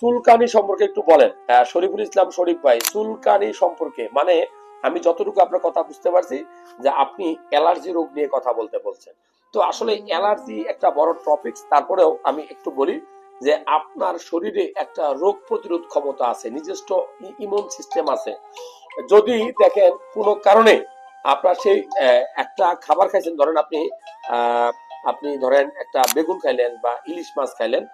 চুলকানি সম্পর্কে একটু বলেন। শরীফুল ইসলাম শরীফ ভাই চুলকানি সম্পর্কে মানে আমি যতটুকু আপনার কথা বুঝতে পারছি যে আপনি অ্যালার্জি রোগ নিয়ে কথা বলতে বলছেন। তো আসলে অ্যালার্জি একটা বড় টপিক তারপরেও আমি একটু বলি যে আপনার শরীরে একটা রোগ প্রতিরোধ ক্ষমতা আছে নিজস্ব ইমিউন সিস্টেম আছে। যদি দেখেন কোনো কারণে আপনার সেই একটা খাবার খাইছেন ধরেন আপনি আহ, আপনি ধরেন একটা বেগুন খাইলেন বা ইলিশ মাছ খাইলেন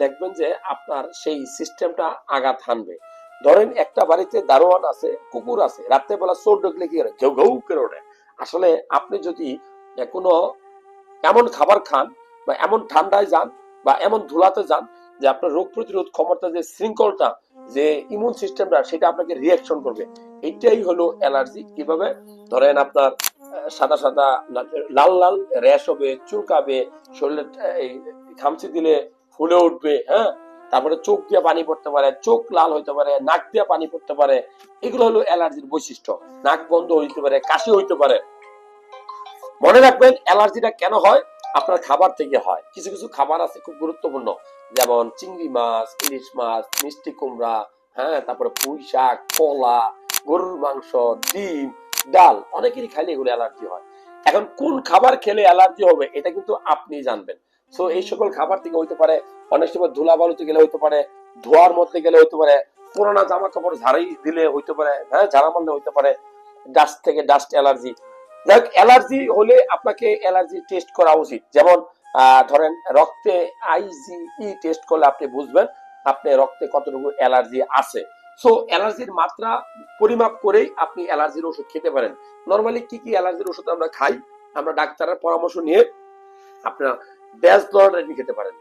দেখবেন যে আপনার সেই সিস্টেমটা আঘাত হানবে। ধরেন একটা বাড়িতে দারোয়ান আছে, কুকুর আছে, রাত্রেবেলা চোর ঢুকলে কি করে? ঘেউ ঘেউ করে ওঠে। আসলে আপনি যদি কোনো এমন খাবার খান বা এমন ঠান্ডায় যান বা এমন ধুলাতে যান যে আপনার রোগ প্রতিরোধ ক্ষমতা যে শৃঙ্খলটা, যে ইমিউন সিস্টেমটা সেটা আপনাকে রিয়াকশন করবে। এটাই হলো অ্যালার্জি কীভাবে? ধরেন আপনার সাদা সাদা, লাল লাল, র্যাশ হবে, চুলকাবে, শরীরে খামচি দিলে ফুলে উঠবে হ্যাঁ? তারপরে চোখ দিয়ে পানি পড়তে পারে, চোখ লাল হইতে পারে, নাক দিয়ে পানি পড়তে পারে, এগুলো হলো অ্যালার্জির বৈশিষ্ট্য। নাক বন্ধ হইতে পারে, কাশি হইতে পারে। মনে রাখবেন, অ্যালার্জিটা কেন হয়? আপনার খাবার থেকে হয়। কিছু কিছু খাবার আছে খুব গুরুত্বপূর্ণ। যেমন চিংড়ি মাছ, ইলিশ মাছ, মিষ্টি কুমড়া হ্যাঁ? তারপরে পুঁই শাক, কলা, গরুর মাংস, ডিম, ডাল, অনেকেরই খাইলে এগুলো অ্যালার্জি হয়। এখন কোন খাবার খেলে অ্যালার্জি হবে, এটা কিন্তু আপনি জানবেন। সো এই সকল খাবার থেকে হইতে পারে, অনেক সময় ধুলা বালুতে গেলে হইতে পারে, ধোয়ার মধ্যে গেলে হইতে পারে, পুরোনা জামা কাপড় ঝাড়াই দিলে হইতে পারে হ্যাঁ ঝাড়া মারলে হইতে পারে ডাস্ট থেকে ডাস্ট অ্যালার্জি যাই অ্যালার্জি হলে আপনাকে অ্যালার্জি টেস্ট করা উচিত। যেমন ধরেন রক্তে আইজিই টেস্ট করলে আপনি বুঝবেন, আপনি রক্তে কতটুকু অ্যালার্জি আছে। সো অ্যালার্জির মাত্রা পরিমাপ করেই আপনি অ্যালার্জির ওষুধ খেতে পারেন। নর্মালি কি কি অ্যালার্জির ওষুধ আমরা খাই? আমরা ডাক্তারের পরামর্শ নিয়ে আপনার ব্যাসলরেডিন খেতে পারেন।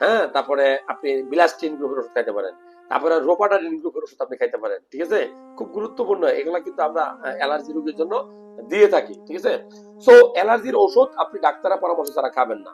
হ্যাঁ তারপরে আপনি বিলাস্টিন গ্রুপের ওষুধ খাইতে পারেন। তারপরে রোপাটারিন গ্রুপের ওষুধ আপনি খাইতে পারেন, ঠিক আছে? খুব গুরুত্বপূর্ণ, এগুলা কিন্তু আমরা অ্যালার্জি রোগীর জন্য দিয়ে থাকি, ঠিক আছে? সো অ্যালার্জির ওষুধ আপনি ডাক্তারের পরামর্শ ছাড়া খাবেন না।